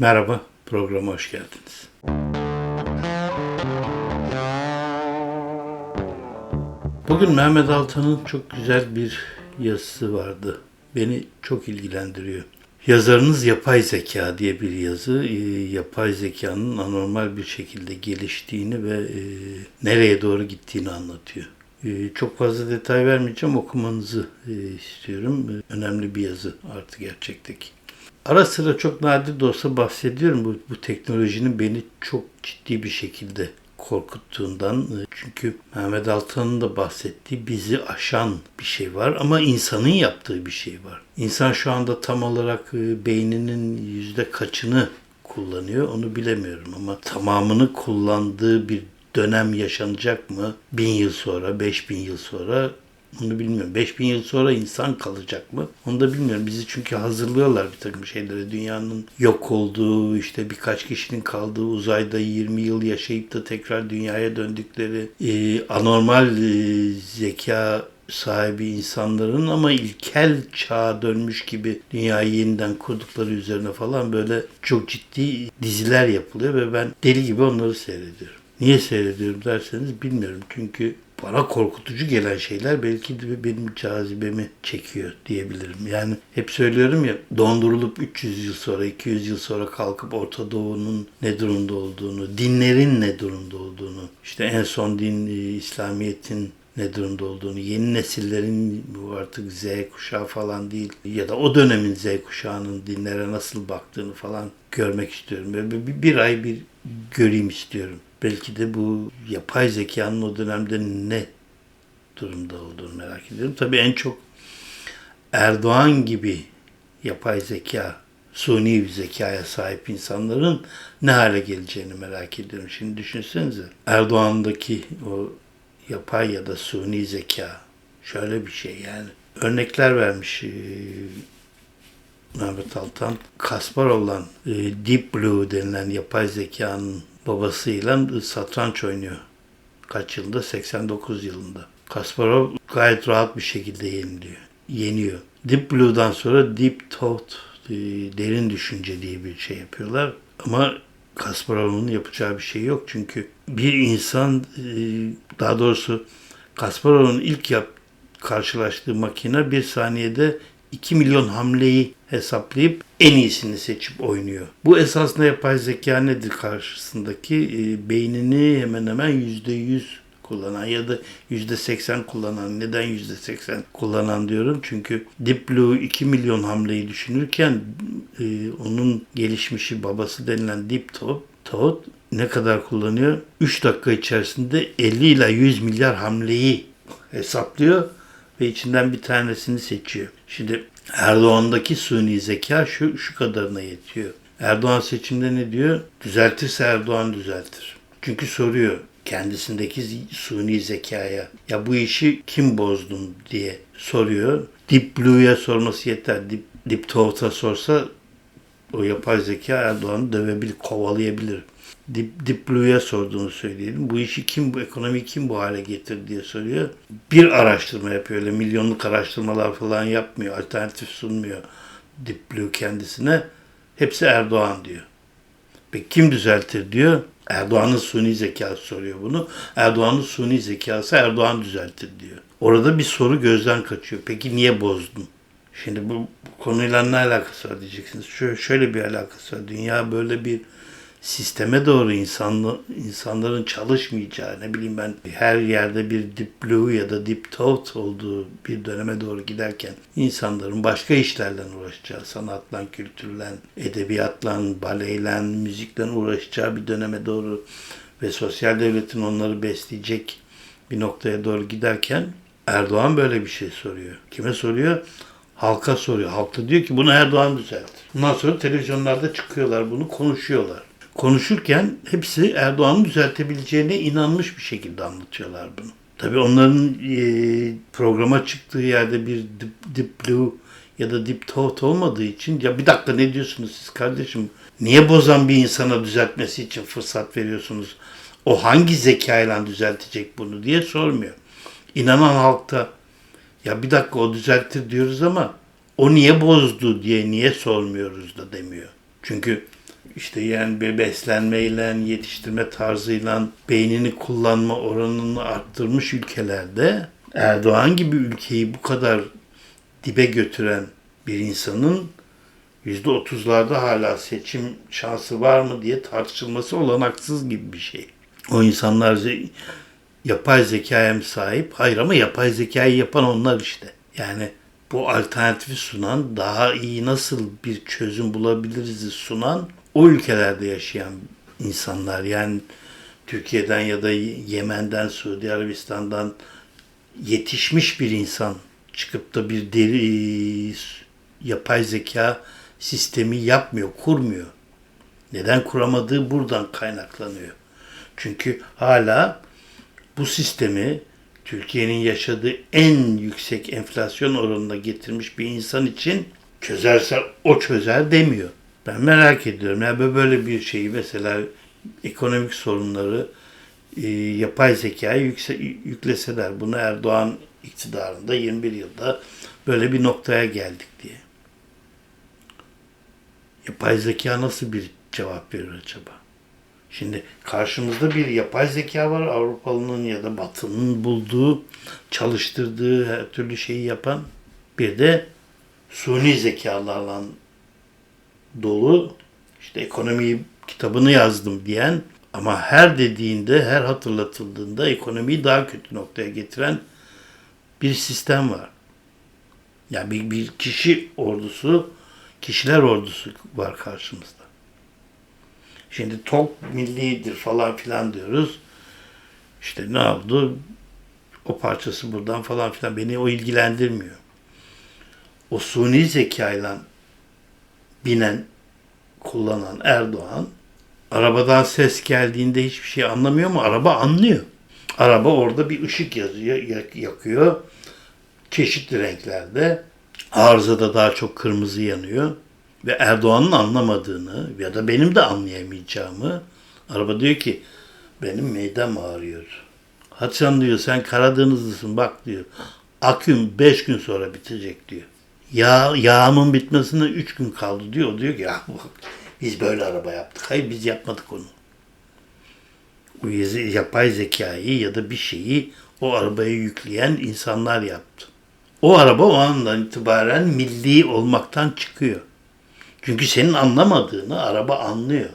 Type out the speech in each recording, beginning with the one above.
Merhaba, programa hoş geldiniz. Bugün Mehmet Altan'ın çok güzel bir yazısı vardı. Beni çok ilgilendiriyor. Yazarınız yapay zeka diye bir yazı. Ee, yapay zekanın anormal bir şekilde geliştiğini ve e, nereye doğru gittiğini anlatıyor. Ee, çok fazla detay vermeyeceğim. Okumanızı e, istiyorum. Ee, önemli bir yazı artı gerçekteki. Ara sıra çok nadir de olsa bahsediyorum bu, bu teknolojinin beni çok ciddi bir şekilde korkuttuğundan. E, çünkü Mehmet Altan'ın da bahsettiği bizi aşan bir şey var ama insanın yaptığı bir şey var. İnsan şu anda tam olarak e, beyninin yüzde kaçını kullanıyor onu bilemiyorum ama tamamını kullandığı bir dönem yaşanacak mı? Bin yıl sonra, beş bin yıl sonra onu bilmiyorum. 5000 yıl sonra insan kalacak mı? Onu da bilmiyorum. Bizi çünkü hazırlıyorlar bir takım şeylere. Dünyanın yok olduğu, işte birkaç kişinin kaldığı uzayda 20 yıl yaşayıp da tekrar dünyaya döndükleri e, anormal e, zeka sahibi insanların ama ilkel çağa dönmüş gibi dünyayı yeniden kurdukları üzerine falan böyle çok ciddi diziler yapılıyor ve ben deli gibi onları seyrediyorum. Niye seyrediyorum derseniz bilmiyorum. Çünkü bana korkutucu gelen şeyler belki de benim cazibemi çekiyor diyebilirim. Yani hep söylüyorum ya dondurulup 300 yıl sonra 200 yıl sonra kalkıp Orta Doğu'nun ne durumda olduğunu, dinlerin ne durumda olduğunu, işte en son din e, İslamiyet'in ne durumda olduğunu, yeni nesillerin bu artık Z kuşağı falan değil ya da o dönemin Z kuşağının dinlere nasıl baktığını falan görmek istiyorum. Bir, bir ay bir göreyim istiyorum. Belki de bu yapay zekanın o dönemde ne durumda olduğunu merak ediyorum. Tabii en çok Erdoğan gibi yapay zeka, suni bir zekaya sahip insanların ne hale geleceğini merak ediyorum. Şimdi düşünsenize Erdoğan'daki o yapay ya da suni zeka şöyle bir şey yani. Örnekler vermiş Mehmet Altan. Kasparov'la e, Deep Blue denilen yapay zekanın babasıyla satranç oynuyor. Kaç yılında? 89 yılında. Kasparov gayet rahat bir şekilde yeniliyor. Yeniyor. Deep Blue'dan sonra Deep Thought, e, derin düşünce diye bir şey yapıyorlar. Ama Kasparov'un yapacağı bir şey yok. Çünkü bir insan, e, daha doğrusu Kasparov'un ilk yap, karşılaştığı makine bir saniyede 2 milyon hamleyi hesaplayıp en iyisini seçip oynuyor. Bu esasında yapay zeka nedir karşısındaki? E, beynini hemen hemen %100 kullanan ya da %80 kullanan. Neden %80 kullanan diyorum? Çünkü Deep Blue 2 milyon hamleyi düşünürken e, onun gelişmişi babası denilen Deep Thought, Thought ne kadar kullanıyor? 3 dakika içerisinde 50 ile 100 milyar hamleyi hesaplıyor ve içinden bir tanesini seçiyor. Şimdi Erdoğan'daki suni zeka şu, şu kadarına yetiyor. Erdoğan seçimde ne diyor? Düzeltirse Erdoğan düzeltir. Çünkü soruyor kendisindeki suni zekaya ya bu işi kim bozdun diye soruyor. Deep Blue'ya sorması yeter. Deep, Deep Thought'a sorsa o yapay zeka Erdoğan'ı dövebilir, kovalayabilir. Deep, Deep Blue'ya sorduğunu söyleyelim. Bu işi kim, bu ekonomiyi kim bu hale getirdi diye soruyor. Bir araştırma yapıyor. Öyle milyonluk araştırmalar falan yapmıyor. Alternatif sunmuyor Deep Blue kendisine. Hepsi Erdoğan diyor. Peki kim düzeltir diyor. Erdoğan'ın suni zekası soruyor bunu. Erdoğan'ın suni zekası Erdoğan düzeltir diyor. Orada bir soru gözden kaçıyor. Peki niye bozdun? Şimdi bu, bu konuyla ne alakası var diyeceksiniz. Şöyle, şöyle bir alakası var. Dünya böyle bir sisteme doğru insanlı, insanların çalışmayacağı ne bileyim ben her yerde bir deep blue ya da deep thought olduğu bir döneme doğru giderken insanların başka işlerle uğraşacağı, sanatla, kültürle, edebiyatla, baleyle, müzikle uğraşacağı bir döneme doğru ve sosyal devletin onları besleyecek bir noktaya doğru giderken Erdoğan böyle bir şey soruyor. Kime soruyor? Halka soruyor. Halk da diyor ki bunu Erdoğan düzeltir. Bundan sonra televizyonlarda çıkıyorlar bunu konuşuyorlar konuşurken hepsi Erdoğan'ın düzeltebileceğine inanmış bir şekilde anlatıyorlar bunu. Tabii onların e, programa çıktığı yerde bir Deep, deep Blue ya da Deep Thought olmadığı için ya bir dakika ne diyorsunuz siz kardeşim? Niye bozan bir insana düzeltmesi için fırsat veriyorsunuz? O hangi zekayla düzeltecek bunu diye sormuyor. İnanan halkta ya bir dakika o düzeltir diyoruz ama o niye bozdu diye niye sormuyoruz da demiyor. Çünkü işte yani bir beslenmeyle, yetiştirme tarzıyla beynini kullanma oranını arttırmış ülkelerde Erdoğan gibi ülkeyi bu kadar dibe götüren bir insanın %30'larda hala seçim şansı var mı diye tartışılması olanaksız gibi bir şey. O insanlar ze- yapay zekaya mı sahip? Hayır ama yapay zekayı yapan onlar işte. Yani bu alternatifi sunan, daha iyi nasıl bir çözüm bulabiliriz sunan o ülkelerde yaşayan insanlar. Yani Türkiye'den ya da Yemen'den, Suudi Arabistan'dan yetişmiş bir insan çıkıp da bir deri yapay zeka sistemi yapmıyor, kurmuyor. Neden kuramadığı buradan kaynaklanıyor. Çünkü hala bu sistemi Türkiye'nin yaşadığı en yüksek enflasyon oranına getirmiş bir insan için çözerse o çözer demiyor. Ben merak ediyorum. Yani böyle bir şeyi mesela ekonomik sorunları e, yapay zekaya yükse, yükleseler bunu Erdoğan iktidarında 21 yılda böyle bir noktaya geldik diye. Yapay zeka nasıl bir cevap verir acaba? Şimdi karşımızda bir yapay zeka var Avrupalı'nın ya da Batı'nın bulduğu, çalıştırdığı her türlü şeyi yapan bir de suni zekalarla dolu işte ekonomi kitabını yazdım diyen ama her dediğinde, her hatırlatıldığında ekonomiyi daha kötü noktaya getiren bir sistem var. Yani bir, bir kişi ordusu, kişiler ordusu var karşımızda. Şimdi tok millidir falan filan diyoruz. İşte ne oldu? O parçası buradan falan filan. Beni o ilgilendirmiyor. O suni zekayla binen, kullanan Erdoğan arabadan ses geldiğinde hiçbir şey anlamıyor mu? Araba anlıyor. Araba orada bir ışık yazıyor, yak- yakıyor. Çeşitli renklerde. Arızada daha çok kırmızı yanıyor. Ve Erdoğan'ın anlamadığını ya da benim de anlayamayacağımı araba diyor ki benim midem ağrıyor. Hasan diyor sen Karadenizlisin bak diyor. Aküm 5 gün sonra bitecek diyor. Yağ, yağımın bitmesine 3 gün kaldı diyor. O diyor ki ya biz böyle araba yaptık. Hayır biz yapmadık onu. Yezi- yapay zekayı ya da bir şeyi o arabaya yükleyen insanlar yaptı. O araba o andan itibaren milli olmaktan çıkıyor. Çünkü senin anlamadığını araba anlıyor.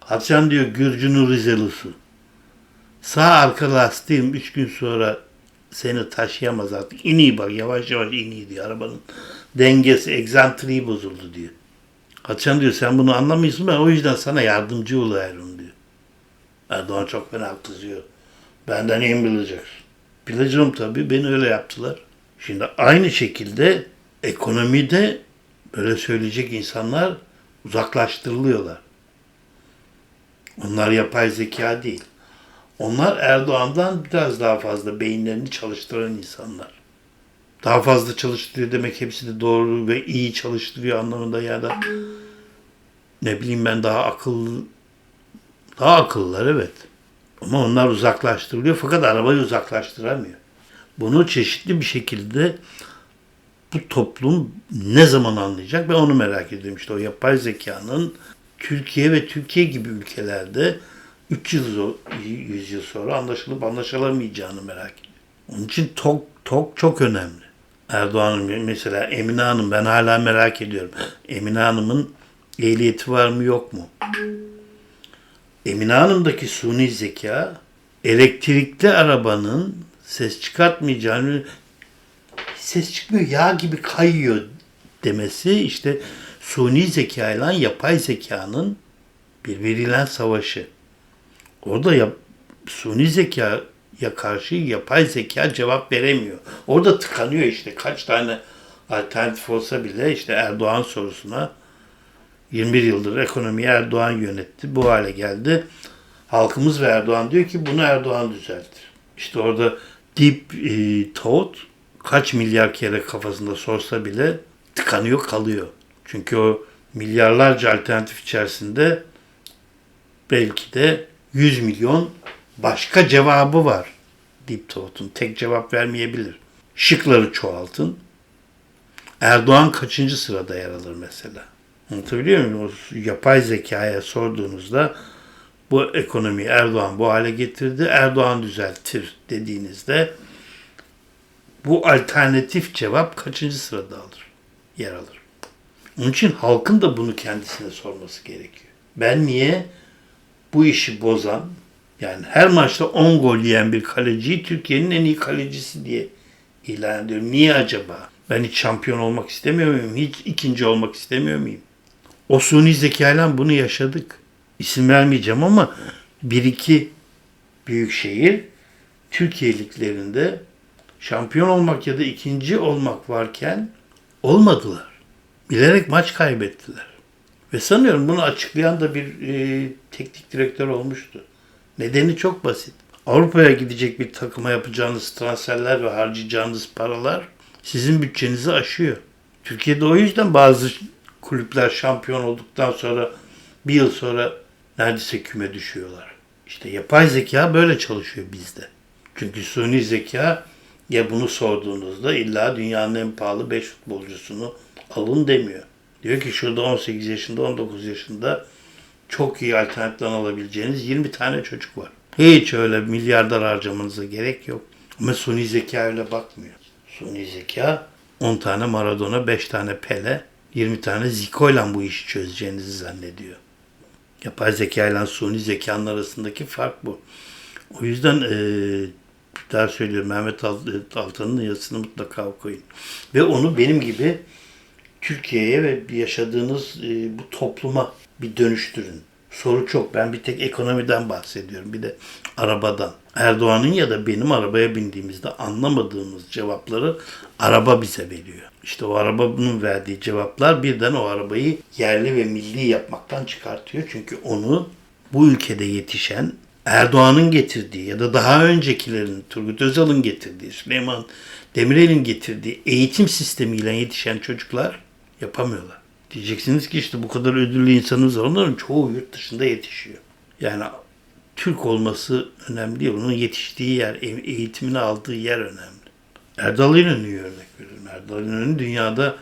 Hasan diyor Gürcü'nün Rizelusu. Sağ arka lastiğim 3 gün sonra seni taşıyamaz artık. İniyor bak yavaş yavaş iniyor diyor. Arabanın dengesi, egzantriği bozuldu diyor. Hasan diyor sen bunu anlamıyorsun ben o yüzden sana yardımcı olayım diyor. Erdoğan çok fena kızıyor. Benden iyi bileceksin? Bileceğim tabii. Beni öyle yaptılar. Şimdi aynı şekilde ekonomide böyle söyleyecek insanlar uzaklaştırılıyorlar. Onlar yapay zeka değil. Onlar Erdoğan'dan biraz daha fazla beyinlerini çalıştıran insanlar. Daha fazla çalıştırıyor demek hepsi de doğru ve iyi çalıştırıyor anlamında ya da ne bileyim ben daha akıllı daha akıllılar evet. Ama onlar uzaklaştırılıyor fakat arabayı uzaklaştıramıyor. Bunu çeşitli bir şekilde bu toplum ne zaman anlayacak ben onu merak ediyorum. İşte o yapay zekanın Türkiye ve Türkiye gibi ülkelerde 3 yıl, zo- 100 yıl sonra anlaşılıp anlaşılamayacağını merak ediyorum. Onun için TOK, TOK çok önemli. Erdoğan'ın mesela Emine Hanım ben hala merak ediyorum. Emine Hanım'ın ehliyeti var mı yok mu? Emine Hanım'daki suni zeka elektrikli arabanın ses çıkartmayacağını ses çıkmıyor yağ gibi kayıyor demesi işte suni zeka ile yapay zekanın birbiriyle savaşı. Orada yap, suni zekaya karşı yapay zeka cevap veremiyor. Orada tıkanıyor işte kaç tane alternatif olsa bile işte Erdoğan sorusuna 21 yıldır ekonomiyi Erdoğan yönetti. Bu hale geldi. Halkımız ve Erdoğan diyor ki bunu Erdoğan düzeltir. İşte orada Deep e, Thought kaç milyar kere kafasında sorsa bile tıkanıyor kalıyor. Çünkü o milyarlarca alternatif içerisinde belki de 100 milyon başka cevabı var. Deep Thought'un tek cevap vermeyebilir. Şıkları çoğaltın. Erdoğan kaçıncı sırada yer alır mesela? Anlatabiliyor muyum? O yapay zekaya sorduğunuzda bu ekonomiyi Erdoğan bu hale getirdi. Erdoğan düzeltir dediğinizde bu alternatif cevap kaçıncı sırada alır? Yer alır. Onun için halkın da bunu kendisine sorması gerekiyor. Ben niye bu işi bozan, yani her maçta 10 gol yiyen bir kaleciyi Türkiye'nin en iyi kalecisi diye ilan ediyorum. Niye acaba? Ben hiç şampiyon olmak istemiyor muyum? Hiç ikinci olmak istemiyor muyum? O suni zekayla bunu yaşadık. İsim vermeyeceğim ama bir iki büyük şehir Türkiye liglerinde şampiyon olmak ya da ikinci olmak varken olmadılar. Bilerek maç kaybettiler. Ve sanıyorum bunu açıklayan da bir e, teknik direktör olmuştu. Nedeni çok basit. Avrupa'ya gidecek bir takıma yapacağınız transferler ve harcayacağınız paralar sizin bütçenizi aşıyor. Türkiye'de o yüzden bazı kulüpler şampiyon olduktan sonra bir yıl sonra neredeyse küme düşüyorlar. İşte yapay zeka böyle çalışıyor bizde. Çünkü suni zeka ya bunu sorduğunuzda illa dünyanın en pahalı 5 futbolcusunu alın demiyor. Diyor ki şurada 18 yaşında 19 yaşında çok iyi alternatiften alabileceğiniz 20 tane çocuk var. Hiç öyle milyarlar harcamanıza gerek yok. Ama suni zeka öyle bakmıyor. Suni zeka 10 tane Maradona, 5 tane Pele, 20 tane Zico ile bu işi çözeceğinizi zannediyor. Yapay zeka ile suni zekanın arasındaki fark bu. O yüzden e, bir daha söylüyorum Mehmet Altan'ın yazısını mutlaka okuyun. Ve onu benim gibi Türkiye'ye ve yaşadığınız e, bu topluma bir dönüştürün. Soru çok. Ben bir tek ekonomiden bahsediyorum. Bir de arabadan. Erdoğan'ın ya da benim arabaya bindiğimizde anlamadığımız cevapları araba bize veriyor. İşte o arabanın verdiği cevaplar birden o arabayı yerli ve milli yapmaktan çıkartıyor. Çünkü onu bu ülkede yetişen Erdoğan'ın getirdiği ya da daha öncekilerin Turgut Özal'ın getirdiği, Süleyman Demirel'in getirdiği eğitim sistemiyle yetişen çocuklar yapamıyorlar. Diyeceksiniz ki işte bu kadar ödüllü insanımız var. Onların çoğu yurt dışında yetişiyor. Yani Türk olması önemli değil. Onun yetiştiği yer, eğitimini aldığı yer önemli. Erdal İnönü'yü örnek veriyorum. Erdal İnönü dünyada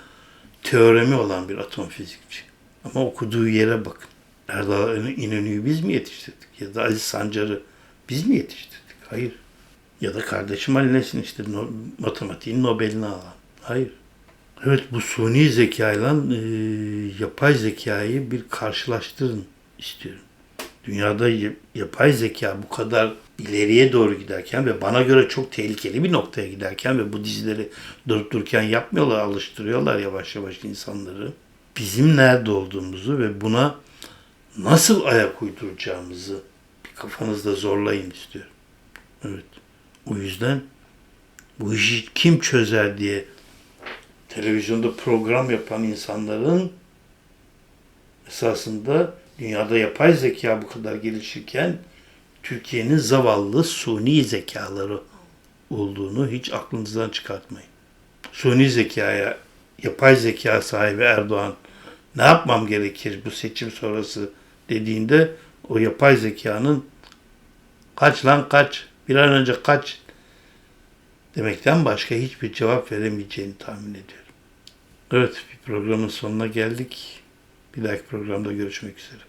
teoremi olan bir atom fizikçi. Ama okuduğu yere bakın. Erdal İnönü'yü biz mi yetiştirdik? Ya da Aziz Sancar'ı biz mi yetiştirdik? Hayır. Ya da kardeşim Ali Nesin işte no, matematiğin Nobel'ini alan. Hayır. Evet bu suni zekayla e, yapay zekayı bir karşılaştırın istiyorum. Dünyada yapay zeka bu kadar ileriye doğru giderken ve bana göre çok tehlikeli bir noktaya giderken ve bu dizileri durup dururken yapmıyorlar, alıştırıyorlar yavaş yavaş insanları. Bizim nerede olduğumuzu ve buna nasıl ayak uyduracağımızı bir kafanızda zorlayın istiyorum. Evet. O yüzden bu işi kim çözer diye televizyonda program yapan insanların esasında dünyada yapay zeka bu kadar gelişirken Türkiye'nin zavallı suni zekaları olduğunu hiç aklınızdan çıkartmayın. Suni zekaya, yapay zeka sahibi Erdoğan ne yapmam gerekir bu seçim sonrası dediğinde o yapay zekanın kaç lan kaç, bir an önce kaç demekten başka hiçbir cevap veremeyeceğini tahmin ediyorum. Evet, bir programın sonuna geldik. Bir dahaki programda görüşmek üzere.